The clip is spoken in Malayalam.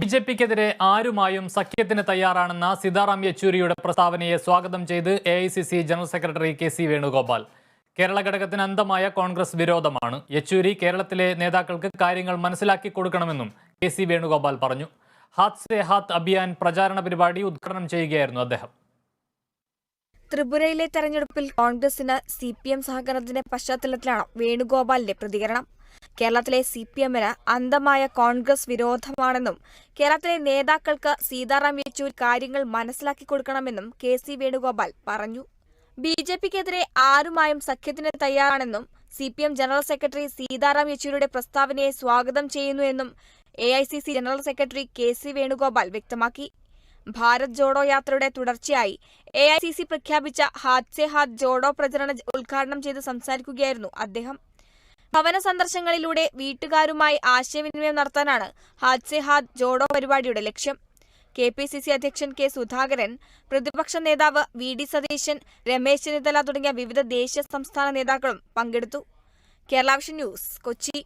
ബി ജെ പിക്കെതിരെ ആരുമായും സഖ്യത്തിന് തയ്യാറാണെന്ന സീതാറാം യെച്ചൂരിയുടെ പ്രസ്താവനയെ സ്വാഗതം ചെയ്ത് A I C C general secretary K C Venugopal. Kerala ഘടകത്തിന് അന്തമായ കോൺഗ്രസ് വിരോധമാണ്. യെച്ചൂരി കേരളത്തിലെ നേതാക്കൾക്ക് കാര്യങ്ങൾ മനസ്സിലാക്കി കൊടുക്കണമെന്നും കെ സി വേണുഗോപാൽ പറഞ്ഞു. ഹാത്ത് സെ ഹാത്ത് അഭിയാൻ പ്രചാരണ പരിപാടി ഉദ്ഘാടനം ചെയ്യുകയായിരുന്നു അദ്ദേഹം. ത്രിപുരയിലെ തെരഞ്ഞെടുപ്പിൽ കോൺഗ്രസിന് സി പി എം സഹകരണത്തിന്റെ പശ്ചാത്തലത്തിലാണ് വേണുഗോപാലിന്റെ പ്രതികരണം. കേരളത്തിലെ സി പി എമ്മിന് അന്തമായ കോൺഗ്രസ് വിരോധമാണെന്നും കേരളത്തിലെ നേതാക്കൾക്ക് സീതാറാം യെച്ചൂരി കാര്യങ്ങൾ മനസ്സിലാക്കി കൊടുക്കണമെന്നും കെ സി വേണുഗോപാൽ പറഞ്ഞു. ബി ജെ പിക്കെതിരെ ആരുമായും സഖ്യത്തിന് തയ്യാറാണെന്നും C P M general secretary Sitaram യെച്ചൂരിയുടെ പ്രസ്താവനയെ സ്വാഗതം ചെയ്യുന്നുവെന്നും A I C C general secretary K C Venugopal വ്യക്തമാക്കി. ഭാരത് ജോഡോ യാത്രയുടെ തുടർച്ചയായി എ ഐ സി സി പ്രഖ്യാപിച്ച ഹാത്ത് സെ ഹാത്ത് ജോഡോ പ്രചരണ ഉദ്ഘാടനം ചെയ്ത് സംസാരിക്കുകയായിരുന്നു അദ്ദേഹം. ഭവന സന്ദർശനങ്ങളിലൂടെ വീട്ടുകാരുമായി ആശയവിനിമയം നടത്താനാണ് ഹാത് സെ ഹാത് ജോഡോ പരിപാടിയുടെ ലക്ഷ്യം. കെ പി സി സി അധ്യക്ഷൻ കെ സുധാകരൻ പ്രതിപക്ഷ നേതാവ് വി ഡി സതീശൻ രമേശ് ചെന്നിത്തല തുടങ്ങിയ വിവിധ ദേശീയ സംസ്ഥാന നേതാക്കളും പങ്കെടുത്തു. കേരളാവിഷൻ ന്യൂസ് കൊച്ചി.